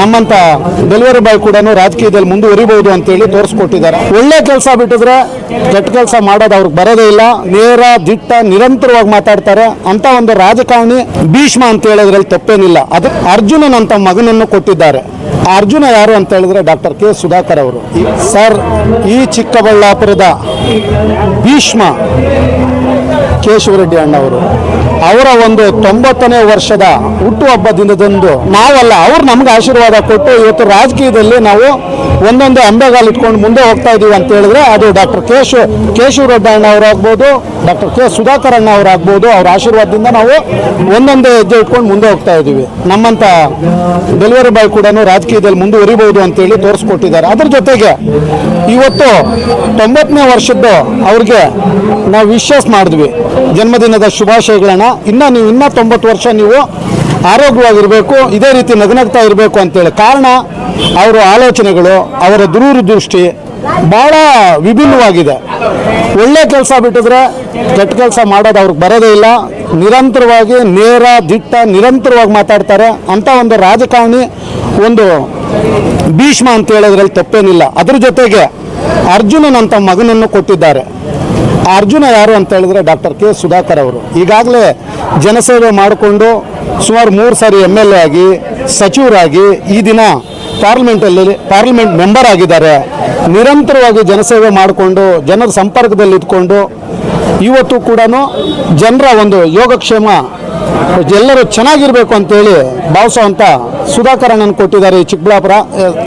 ನಮ್ಮಂತ delivery boy ಕೂಡ ರಾಜಕೀಯದಲ್ಲಿ ಮುಂದುವರಿಬಹುದು ಅಂತೇಳಿ ತೋರಿಸ್ಕೊಟ್ಟಿದ್ದಾರೆ. ಒಳ್ಳೆ ಕೆಲಸ ಬಿಟ್ಟಿದ್ರೆ ಕೆಟ್ಟ ಕೆಲಸ ಮಾಡೋದು ಅವ್ರಿಗೆ ಬರೋದೇ ಇಲ್ಲ. ನೇರ, ದಿಟ್ಟ, ನಿರಂತರವಾಗಿ ಮಾತಾಡ್ತಾರೆ. ಅಂತ ಒಂದು ರಾಜಕಾರಣಿ ಭೀಷ್ಮ ಅಂತ ಹೇಳೋದ್ರಲ್ಲಿ ತಪ್ಪೇನಿಲ್ಲ. ಅದು ಅರ್ಜುನನಂತ ಮಗನನ್ನು ಕೊಟ್ಟಿದ್ದಾರೆ. ಅರ್ಜುನ ಯಾರು ಅಂತ ಹೇಳಿದ್ರೆ ಡಾಕ್ಟರ್ ಕೆ. ಸುಧಾಕರ್ ಅವರು. ಸರ್, ಈ ಚಿಕ್ಕಬಳ್ಳಾಪುರದ ಭೀಷ್ಮ ಕೇಶವರೆಡ್ಡಿ ಅಣ್ಣವರು. ಅವರ ಒಂದು ತೊಂಬತ್ತನೇ ವರ್ಷದ ಹುಟ್ಟುಹಬ್ಬ ದಿನದಂದು ನಾವಲ್ಲ, ಅವ್ರು ನಮ್ಗೆ ಆಶೀರ್ವಾದ ಕೊಟ್ಟು ಇವತ್ತು ರಾಜಕೀಯದಲ್ಲಿ ನಾವು ಒಂದೊಂದು ಅಂಬೆಗಾಲು ಇಟ್ಕೊಂಡು ಮುಂದೆ ಹೋಗ್ತಾ ಇದ್ದೀವಿ ಅಂತ ಹೇಳಿದ್ರೆ ಅದು ಡಾಕ್ಟರ್ ಕೇಶವ ಕೇಶವರೆಡ್ಡಿ ಅಣ್ಣ ಅವರಾಗ್ಬೋದು ಡಾಕ್ಟರ್ ಕೆ ಸುಧಾಕರ್ ಅಣ್ಣ ಅವರಾಗ್ಬೋದು. ಅವ್ರ ಆಶೀರ್ವಾದದಿಂದ ನಾವು ಒಂದೊಂದೇ ಹೆಜ್ಜೆ ಇಟ್ಕೊಂಡು ಮುಂದೆ ಹೋಗ್ತಾ ಇದೀವಿ. ನಮ್ಮಂತ ಡೆಲಿವರಿ ಬಾಯ್ ಕೂಡ ರಾಜಕೀಯದಲ್ಲಿ ಮುಂದುವರಿಬಹುದು ಅಂತೇಳಿ ತೋರಿಸ್ಕೊಟ್ಟಿದ್ದಾರೆ. ಅದ್ರ ಜೊತೆಗೆ ಇವತ್ತು ತೊಂಬತ್ತನೇ ವರ್ಷದ್ದು ಅವ್ರಿಗೆ ನಾವು ವಿಶ್ವಾಸ ಮಾಡಿದ್ವಿ. ಜನ್ಮದಿನದ ಶುಭಾಶಯಗಳನ್ನ. ಇನ್ನ ನೀವು ಇನ್ನೂ ತೊಂಬತ್ತು ವರ್ಷ ನೀವು ಆರೋಗ್ಯವಾಗಿರಬೇಕು, ಇದೇ ರೀತಿ ನಗನಗ್ತಾ ಇರಬೇಕು ಅಂತೇಳಿ. ಕಾರಣ ಅವರ ಆಲೋಚನೆಗಳು, ಅವರ ದೂರದೃಷ್ಟಿ ಭಾಳ ವಿಭಿನ್ನವಾಗಿದೆ. ಒಳ್ಳೆ ಕೆಲಸ ಬಿಟ್ಟಿದ್ರೆ ಕೆಟ್ಟ ಕೆಲಸ ಮಾಡೋದು ಅವ್ರಿಗೆ ಬರೋದೇ ಇಲ್ಲ. ನಿರಂತರವಾಗಿ ನೇರ, ದಿಟ್ಟ, ನಿರಂತರವಾಗಿ ಮಾತಾಡ್ತಾರೆ. ಅಂತ ಒಂದು ರಾಜಕಾರಣಿ ಒಂದು ಭೀಷ್ಮ ಅಂತ ಹೇಳೋದ್ರಲ್ಲಿ ತಪ್ಪೇನಿಲ್ಲ. ಅದ್ರ ಜೊತೆಗೆ ಅರ್ಜುನನಂತ ಮಗನನ್ನು ಕೊಟ್ಟಿದ್ದಾರೆ. ಅರ್ಜುನ ಯಾರು ಅಂತ ಹೇಳಿದ್ರೆ ಡಾಕ್ಟರ್ ಕೆ ಸುಧಾಕರ್ ಅವರು. ಈಗಾಗಲೇ ಜನಸೇವೆ ಮಾಡಿಕೊಂಡು ಸುಮಾರು ಮೂರು ಸಾರಿ ಎಂ ಎಲ್ ಎ ಆಗಿ, ಸಚಿವರಾಗಿ ಈ ದಿನ ಪಾರ್ಲಿಮೆಂಟಲ್ಲಿ ಪಾರ್ಲಿಮೆಂಟ್ ಮೆಂಬರ್ ಆಗಿದ್ದಾರೆ. ನಿರಂತರವಾಗಿ ಜನಸೇವೆ ಮಾಡಿಕೊಂಡು, ಜನರ ಸಂಪರ್ಕದಲ್ಲಿ ಇದ್ಕೊಂಡು, ಇವತ್ತು ಕೂಡ ಜನರ ಒಂದು ಯೋಗಕ್ಷೇಮ ಎಲ್ಲರೂ ಚೆನ್ನಾಗಿರ್ಬೇಕು ಅಂತೇಳಿ ಭಾವಿಸೋ ಅಂತ ಅಣ್ಣನ ಕೊಟ್ಟಿದ್ದಾರೆ ಈ ಚಿಕ್ಕಬಳ್ಳಾಪುರ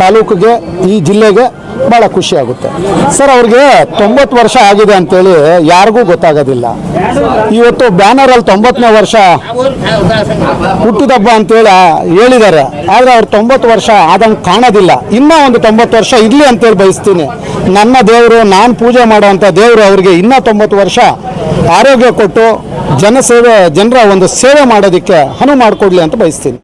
ತಾಲೂಕಿಗೆ, ಈ ಜಿಲ್ಲೆಗೆ ಭಾಳ ಖುಷಿ ಆಗುತ್ತೆ. ಸರ್, ಅವ್ರಿಗೆ ತೊಂಬತ್ತು ವರ್ಷ ಆಗಿದೆ ಅಂತೇಳಿ ಯಾರಿಗೂ ಗೊತ್ತಾಗೋದಿಲ್ಲ. ಇವತ್ತು ಬ್ಯಾನರಲ್ಲಿ ತೊಂಬತ್ತನೇ ವರ್ಷ ಹುಟ್ಟಿದಬ್ಬ ಅಂತೇಳಿ ಹೇಳಿದ್ದಾರೆ. ಆದರೆ ಅವ್ರು ತೊಂಬತ್ತು ವರ್ಷ ಆದಂಗೆ ಕಾಣೋದಿಲ್ಲ. ಇನ್ನೂ ಒಂದು ತೊಂಬತ್ತು ವರ್ಷ ಇರಲಿ ಅಂತೇಳಿ ಬಯಸ್ತೀನಿ. ನನ್ನ ದೇವರು, ನಾನು ಪೂಜೆ ಮಾಡುವಂಥ ದೇವರು ಅವರಿಗೆ ಇನ್ನೂ ತೊಂಬತ್ತು ವರ್ಷ ಆರೋಗ್ಯ ಕೊಟ್ಟು, ಜನಸೇವೆ, ಜನರ ಒಂದು ಸೇವೆ ಮಾಡೋದಕ್ಕೆ ಅನುವು ಮಾಡಿಕೊಡ್ಲಿ ಅಂತ ಬಯಸ್ತೀನಿ.